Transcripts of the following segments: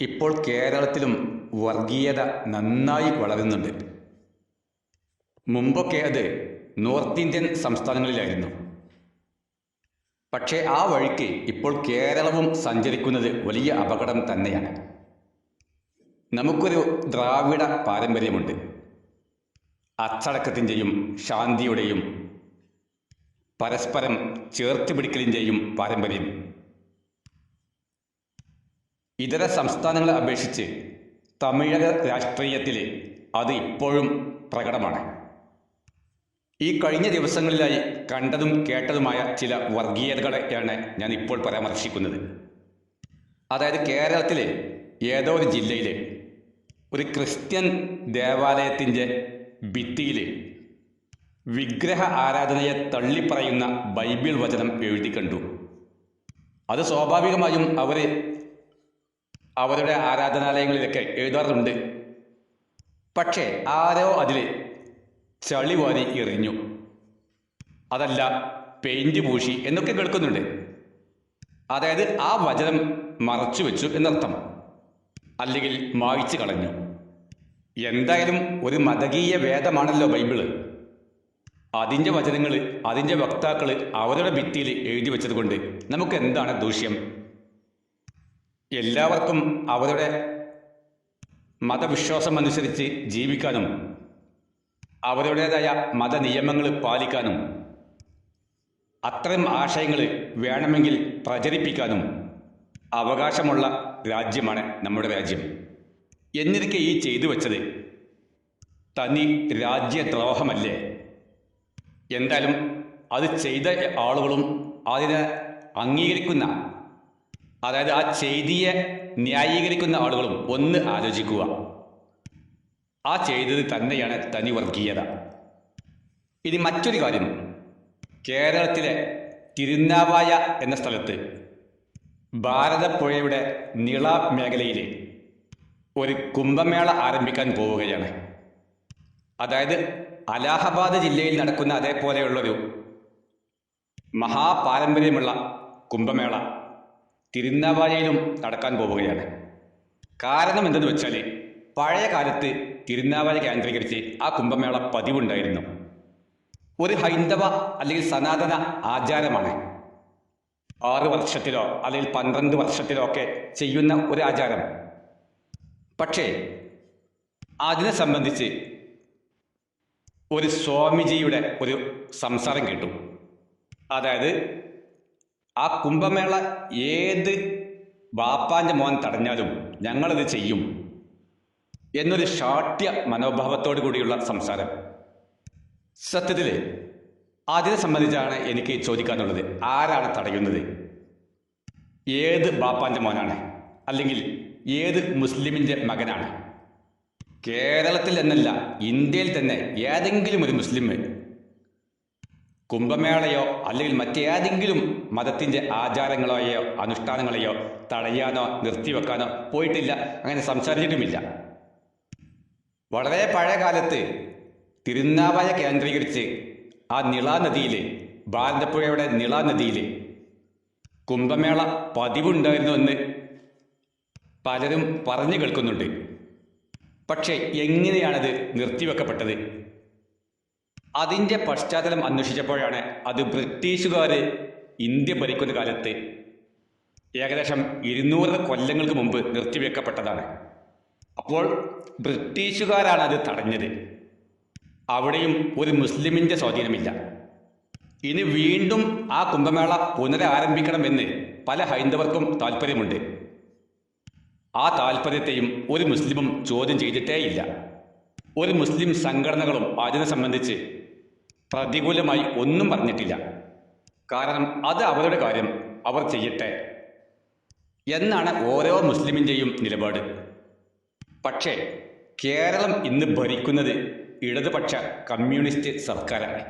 ഇപ്പോൾ കേരളത്തിലും വർഗീയത നന്നായി വളരുന്നുണ്ട്. മുമ്പൊക്കെ അത് നോർത്ത് ഇന്ത്യൻ സംസ്ഥാനങ്ങളിലായിരുന്നു. പക്ഷേ ആ വഴിക്ക് ഇപ്പോൾ കേരളവും സഞ്ചരിക്കുന്നത് വലിയ അപകടം തന്നെയാണ്. നമുക്കൊരു ദ്രാവിഡ പാരമ്പര്യമുണ്ട്. അച്ചടക്കത്തിന്റെയും ശാന്തിയുടെയും പരസ്പരം ചേർത്ത് പിടിക്കലിന്റെയും പാരമ്പര്യം. ഇതര സംസ്ഥാനങ്ങളെ അപേക്ഷിച്ച് തമിഴക രാഷ്ട്രീയത്തിൽ അത് ഇപ്പോഴും പ്രകടമാണ്. ഈ കഴിഞ്ഞ ദിവസങ്ങളിലായി കണ്ടതും കേട്ടതുമായ ചില വർഗീയതകളെയാണ് ഞാൻ ഇപ്പോൾ പരാമർശിക്കുന്നത്. അതായത് കേരളത്തിലെ ഏതോ ഒരു ജില്ലയിൽ ഒരു ക്രിസ്ത്യൻ ദേവാലയത്തിന്റെ ഭിത്തിയിൽ വിഗ്രഹ ആരാധനയെ തള്ളിപ്പറയുന്ന ബൈബിൾ വചനം എഴുതി കണ്ടു. അത് സ്വാഭാവികമായും അവർ അവരുടെ ആരാധനാലയങ്ങളിലൊക്കെ എഴുതാറുണ്ട്. പക്ഷേ ആരോ അതിൽ ചളി വാരി എറിഞ്ഞു. അതല്ല പെയിന്റ് പൂശി എന്നൊക്കെ കേൾക്കുന്നുണ്ട്. അതായത് ആ വചനം മറച്ചു വെച്ചു എന്നർത്ഥം. അല്ലെങ്കിൽ മായ്ച്ചു കളഞ്ഞു. എന്തായാലും ഒരു മതകീയ വേദമാണല്ലോ ബൈബിൾ. അതിന്റെ വചനങ്ങൾ അതിന്റെ വക്താക്കൾ അവരുടെ ഭിത്തിയിൽ എഴുതി വെച്ചത് കൊണ്ട് നമുക്ക് എന്താണ് ദൂഷ്യം? എല്ലാവർക്കും അവരുടെ മതവിശ്വാസം അനുസരിച്ച് ജീവിക്കാനും അവരുടേതായ മതനിയമങ്ങൾ പാലിക്കാനും അത്തരം ആശയങ്ങൾ വേണമെങ്കിൽ പ്രചരിപ്പിക്കാനും അവകാശമുള്ള രാജ്യമാണ് നമ്മുടെ രാജ്യം. എന്നിരിക്കെ ഈ ചെയ്തു വച്ചത് തനി രാജ്യദ്രോഹമല്ലേ? എന്തായാലും അത് ചെയ്ത ആളുകളും അതിനെ അംഗീകരിക്കുന്ന അതായത് ആ ചെയ്തിയെ ന്യായീകരിക്കുന്ന ആളുകളും ഒന്ന് ആലോചിക്കുക. ആ ചെയ്തത് തന്നെയാണ് തനി വർഗീയത. ഇനി മറ്റൊരു കാര്യം. കേരളത്തിലെ തിരുനാവായ എന്ന സ്ഥലത്ത് ഭാരതപ്പുഴയുടെ നിള മേഖലയിൽ ഒരു കുംഭമേള ആരംഭിക്കാൻ പോവുകയാണ്. അതായത് അലാഹബാദ് ജില്ലയിൽ നടക്കുന്ന അതേപോലെയുള്ളൊരു മഹാപാരമ്പര്യമുള്ള കുംഭമേള. തിരുനാവായയിലും നടക്കാൻ പോവുകയാണ്. കാരണം എന്തെന്ന് വെച്ചാൽ പഴയ കാലത്ത് തിരുനാവായ കേന്ദ്രീകരിച്ച് ആ കുംഭമേള പതിവുണ്ടായിരുന്നു. ഒരു ഹൈന്ദവ അല്ലെങ്കിൽ സനാതന ആചാരമാണ്. ആറ് വർഷത്തിലോ അല്ലെങ്കിൽ പന്ത്രണ്ട് വർഷത്തിലോ ഒക്കെ ചെയ്യുന്ന ഒരു ആചാരം. പക്ഷേ അതിനെ സംബന്ധിച്ച് ഒരു സ്വാമിജിയുടെ ഒരു സംസാരം കേട്ടു. അതായത് ആ കുംഭമേള ഏത് ബാപ്പാന്റെ മോൻ തടഞ്ഞാലും ഞങ്ങളത് ചെയ്യും എന്നൊരു ഷാഠ്യ മനോഭാവത്തോടു കൂടിയുള്ള സംസാരം. സത്യത്തിൽ അതിനെ സംബന്ധിച്ചാണ് എനിക്ക് ചോദിക്കാനുള്ളത്. ആരാണ് തടയുന്നത്? ഏത് ബാപ്പാന്റെ മോനാണ്? അല്ലെങ്കിൽ ഏത് മുസ്ലിമിന്റെ മകനാണ്? കേരളത്തിൽ എന്നല്ല ഇന്ത്യയിൽ തന്നെ ഏതെങ്കിലും ഒരു മുസ്ലിം കുംഭമേളയോ അല്ലെങ്കിൽ മറ്റേതെങ്കിലും മതത്തിന്റെ ആചാരങ്ങളെയോ അനുഷ്ഠാനങ്ങളെയോ തടയാനോ നിർത്തിവെക്കാനോ പോയിട്ടില്ല. അങ്ങനെ സംസാരിച്ചിട്ടുമില്ല. വളരെ പഴയ കാലത്ത് തിരുനാവായ കേന്ദ്രീകരിച്ച് ആ നിള നദിയിൽ ഭാരതപ്പുഴയുടെ നിള നദിയിൽ കുംഭമേള പതിവുണ്ടായിരുന്നു എന്ന് പലരും പറഞ്ഞു കേൾക്കുന്നുണ്ട്. പക്ഷേ എങ്ങനെയാണത് നിർത്തിവെക്കപ്പെട്ടത്? അതിന്റെ പശ്ചാത്തലം അന്വേഷിച്ചപ്പോഴാണ് അത് ബ്രിട്ടീഷുകാർ ഇന്ത്യ ഭരിക്കുന്ന കാലത്ത് ഏകദേശം ഇരുന്നൂറ് കൊല്ലങ്ങൾക്ക് മുമ്പ് നിർത്തിവെക്കപ്പെട്ടതാണ്. അപ്പോൾ ബ്രിട്ടീഷുകാരാണ് അത് തടഞ്ഞത്. അവിടെയും ഒരു മുസ്ലിമിന്റെ സ്വാധീനമില്ല. ഇനി വീണ്ടും ആ കുംഭമേള പുനരാരംഭിക്കണമെന്ന് പല ഹൈന്ദവർക്കും താല്പര്യമുണ്ട് ആ താല്പര്യത്തെയും ഒരു മുസ്ലിമും ചോദ്യം ചെയ്തിട്ടേയില്ല. ഒരു മുസ്ലിം സംഘടനകളും അതിനെ സംബന്ധിച്ച് പ്രതികൂലമായി ഒന്നും പറഞ്ഞിട്ടില്ല. കാരണം അത് അവരുടെ കാര്യം. അവർ ചെയ്യട്ടെ. എന്നാണ് ഓരോ മുസ്ലിമിന്റെയും നിലപാട്. പക്ഷേ കേരളം ഇന്ന് ഭരിക്കുന്നത് ഇടതുപക്ഷ കമ്മ്യൂണിസ്റ്റ് സർക്കാരാണ്.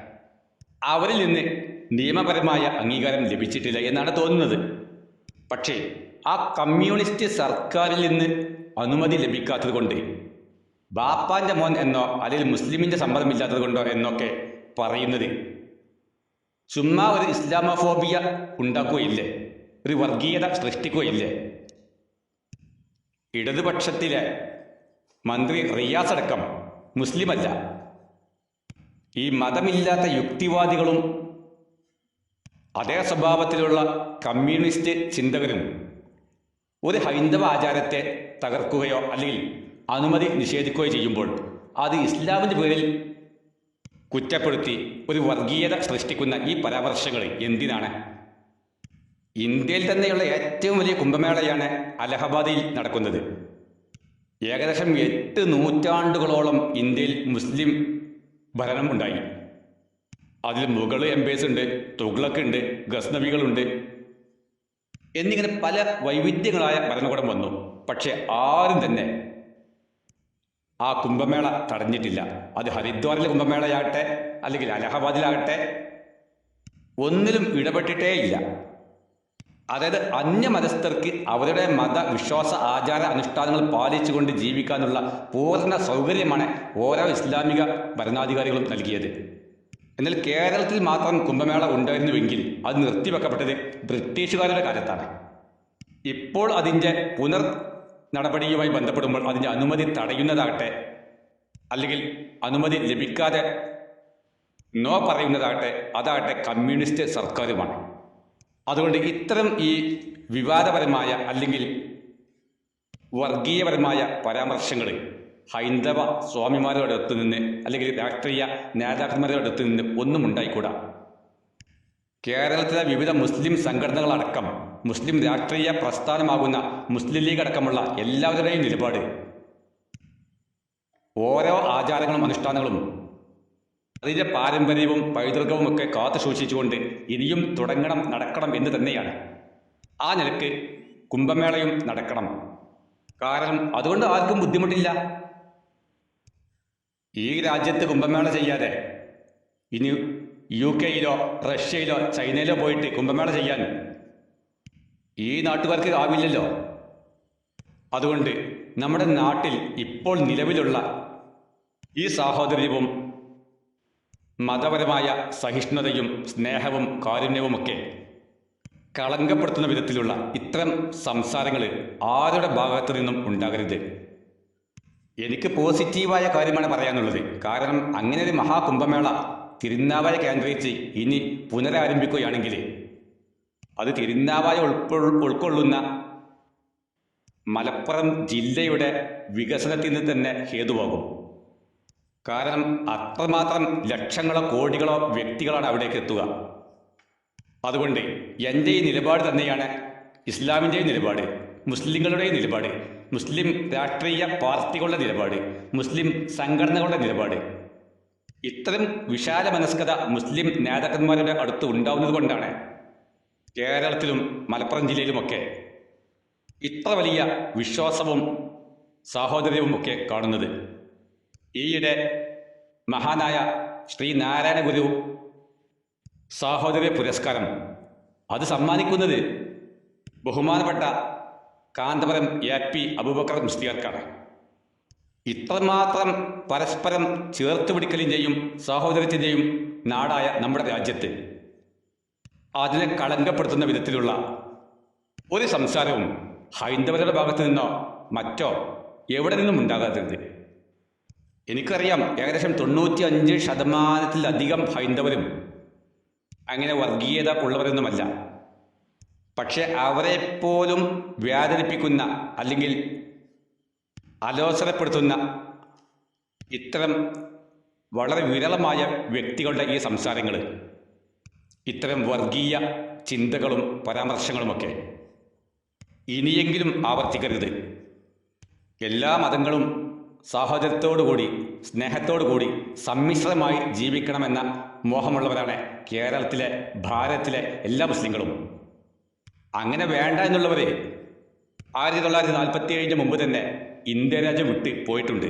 അവരിൽ നിന്ന് നിയമപരമായ അംഗീകാരം ലഭിച്ചിട്ടില്ല എന്നാണ് തോന്നുന്നത്. പക്ഷേ ആ കമ്മ്യൂണിസ്റ്റ് സർക്കാരിൽ നിന്ന് അനുമതി ലഭിക്കാത്തത് കൊണ്ട് ബാപ്പാന്റെ മോൻ എന്നോ അല്ലെങ്കിൽ മുസ്ലിമിന്റെ സമ്മതമില്ലാത്തത് കൊണ്ടോ എന്നൊക്കെ പറയുന്നത്. ചുമ്മാ ഒരു ഇസ്ലാമോഫോബിയ ഉണ്ടാക്കുകയില്ലേ? ഒരു വർഗീയത സൃഷ്ടിക്കുകയില്ലേ? ഇടതുപക്ഷത്തിലെ മന്ത്രി റിയാസ് അടക്കം മുസ്ലിമല്ല. ഈ മതമില്ലാത്ത യുക്തിവാദികളും അതേ സ്വഭാവത്തിലുള്ള കമ്മ്യൂണിസ്റ്റ് ചിന്തകരും ഒരു ഹൈന്ദവ ആചാരത്തെ തകർക്കുകയോ അല്ലെങ്കിൽ അനുമതി നിഷേധിക്കുകയോ ചെയ്യുമ്പോൾ അത് ഇസ്ലാമിന്റെ പേരിൽ കുറ്റപ്പെടുത്തി ഒരു വർഗീയത സൃഷ്ടിക്കുന്ന ഈ പരാമർശങ്ങൾ എന്തിനാണ്? ഇന്ത്യയിൽ തന്നെയുള്ള ഏറ്റവും വലിയ കുംഭമേളയാണ് അലഹബാദിൽ നടക്കുന്നത്. ഏകദേശം എട്ട് നൂറ്റാണ്ടുകളോളം ഇന്ത്യയിൽ മുസ്ലിം ഭരണം ഉണ്ടായി. അതിൽ മുഗൾ എംബേസ് ഉണ്ട് തുഗ്ലക്ക് ഉണ്ട് ഗസ്നവികളുണ്ട് എന്നിങ്ങനെ പല വൈവിധ്യങ്ങളായ ഭരണകൂടം വന്നു. പക്ഷെ ആരും തന്നെ ആ കുംഭമേള തടഞ്ഞിട്ടില്ല. അത് ഹരിദ്വാറിലെ കുംഭമേളയാകട്ടെ അല്ലെങ്കിൽ അലഹബാദിലാകട്ടെ ഒന്നിലും ഇടപെട്ടിട്ടേ ഇല്ല. അതായത് അന്യമതസ്ഥർക്ക് അവരുടെ മത വിശ്വാസ ആചാര അനുഷ്ഠാനങ്ങൾ പാലിച്ചുകൊണ്ട് ജീവിക്കാനുള്ള പൂർണ സൗകര്യമാണ് ഓരോ ഇസ്ലാമിക ഭരണാധികാരികളും നൽകിയത്. എന്നാൽ കേരളത്തിൽ മാത്രം കുംഭമേള ഉണ്ടായിരുന്നുവെങ്കിൽ അത് നിർത്തിവെക്കപ്പെട്ടത് ബ്രിട്ടീഷുകാരുടെ കാലത്താണ്. ഇപ്പോൾ അതിന്റെ പുനർ നടപടിയുമായി ബന്ധപ്പെടുമ്പോൾ അതിന്റെ അനുമതി തടയുന്നതാകട്ടെ അല്ലെങ്കിൽ അനുമതി ലഭിക്കാതെ നോ പറയുന്നതാകട്ടെ അതാകട്ടെ കമ്മ്യൂണിസ്റ്റ് സർക്കാരുമാണ്. അതുകൊണ്ട് ഇത്തരം ഈ വിവാദപരമായ അല്ലെങ്കിൽ വർഗീയപരമായ പരാമർശങ്ങൾ ഹൈന്ദവ സ്വാമിമാരുടെ അടുത്ത് നിന്ന് അല്ലെങ്കിൽ രാഷ്ട്രീയ നേതാക്കന്മാരുടെ അടുത്ത് നിന്ന് ഒന്നും ഉണ്ടായിക്കൂടാ. കേരളത്തിലെ വിവിധ മുസ്ലിം സംഘടനകളടക്കം മുസ്ലിം രാഷ്ട്രീയ പ്രസ്ഥാനമാകുന്ന മുസ്ലിം ലീഗ് അടക്കമുള്ള എല്ലാവരുടെയും നിലപാട്. ഓരോ ആചാരങ്ങളും അനുഷ്ഠാനങ്ങളും അതിന്റെ പാരമ്പര്യവും പൈതൃകവും ഒക്കെ കാത്തു സൂക്ഷിച്ചുകൊണ്ട് ഇനിയും തുടങ്ങണം നടക്കണം എന്ന് തന്നെയാണ്. ആ നിലയ്ക്ക് കുംഭമേളയും നടക്കണം. കാരണം അതുകൊണ്ട് ആർക്കും ബുദ്ധിമുട്ടില്ല. ഈ രാജ്യത്ത് കുംഭമേള ചെയ്യാതെ ഇനി യു കെയിലോ റഷ്യയിലോ ചൈനയിലോ പോയിട്ട് കുംഭമേള ചെയ്യാൻ ഈ നാട്ടുകാർക്ക് ആവില്ലല്ലോ. അതുകൊണ്ട് നമ്മുടെ നാട്ടിൽ ഇപ്പോൾ നിലവിലുള്ള ഈ സാഹോദര്യവും മതപരമായ സഹിഷ്ണുതയും സ്നേഹവും കാരുണ്യവുമൊക്കെ കളങ്കപ്പെടുത്തുന്ന വിധത്തിലുള്ള ഇത്തരം സംസാരങ്ങൾ ആരുടെ ഭാഗത്തു നിന്നും ഉണ്ടാകരുത്? എനിക്ക് പോസിറ്റീവായ കാര്യമാണ് പറയാനുള്ളത്. കാരണം അങ്ങനെ ഒരു മഹാകുംഭമേള തിരുനാവായ കേന്ദ്രീകരിച്ച് ഇനി പുനരാരംഭിക്കുകയാണെങ്കിൽ അത് തിരുനാവായ ഉൾക്കൊ ഉൾക്കൊള്ളുന്ന മലപ്പുറം ജില്ലയുടെ വികസനത്തിന് തന്നെ ഹേതുവാകും. കാരണം അത്രമാത്രം ലക്ഷങ്ങളോ കോടികളോ വ്യക്തികളാണ് അവിടേക്ക് എത്തുക. അതുകൊണ്ട് എന്റെ ഈ നിലപാട് തന്നെയാണ് ഇസ്ലാമിന്റെയും നിലപാട് മുസ്ലിങ്ങളുടെയും നിലപാട് മുസ്ലിം രാഷ്ട്രീയ പാർട്ടികളുടെ നിലപാട് മുസ്ലിം സംഘടനകളുടെ നിലപാട്. ഇത്തരം വിശാല മനസ്കത മുസ്ലിം നേതാക്കന്മാരുടെ അടുത്ത് ഉണ്ടാവുന്നത് കൊണ്ടാണ് കേരളത്തിലും മലപ്പുറം ജില്ലയിലുമൊക്കെ ഇത്ര വലിയ വിശ്വാസവും സാഹോദര്യവും ഒക്കെ കാണുന്നത്. ഈയിടെ മഹാനായ ശ്രീ നാരായണ ഗുരു സാഹോദര്യ പുരസ്കാരം. അത് സമ്മാനിക്കുന്നത് ബഹുമാനപ്പെട്ട കാന്തപുരം എ പി അബൂബക്കർ മുസ്ലിയാർക്കാണ്. ഇത്രമാത്രം പരസ്പരം ചേർത്ത് പിടിക്കലിന്റെയും സഹോദരത്തിന്റെയും നാടായ നമ്മുടെ രാജ്യത്ത്. അതിനെ കളങ്കപ്പെടുത്തുന്ന വിധത്തിലുള്ള ഒരു സംസാരവും ഹൈന്ദവരുടെ ഭാഗത്തു നിന്നോ മറ്റോ എവിടെ നിന്നും ഉണ്ടാകാത്തത് എനിക്കറിയാം ഏകദേശം തൊണ്ണൂറ്റി അഞ്ച് ശതമാനത്തിലധികം ഹൈന്ദവരും അങ്ങനെ വർഗീയത ഉള്ളവരൊന്നുമല്ല പക്ഷെ അവരെപ്പോലും വേദനിപ്പിക്കുന്ന അല്ലെങ്കിൽ അലോസരപ്പെടുത്തുന്ന ഇത്തരം വളരെ വിരളമായ വ്യക്തികളുടെ ഈ സംസാരങ്ങൾ ഇത്തരം വർഗീയ ചിന്തകളും പരാമർശങ്ങളുമൊക്കെ ഇനിയെങ്കിലും ആവർത്തിക്കരുത്. എല്ലാ മതങ്ങളും സാഹചര്യത്തോടുകൂടി സ്നേഹത്തോടുകൂടി സമ്മിശ്രമായി ജീവിക്കണമെന്ന മോഹമുള്ളവരാണ് കേരളത്തിലെ ഭാരതത്തിലെ എല്ലാ മുസ്ലിങ്ങളും. അങ്ങനെ വേണ്ട എന്നുള്ളവരെ ആയിരത്തി തൊള്ളായിരത്തി നാൽപ്പത്തി ഏഴിന് മുമ്പ് തന്നെ ഇന്ത്യ രാജ്യം വിട്ട് പോയിട്ടുണ്ട്.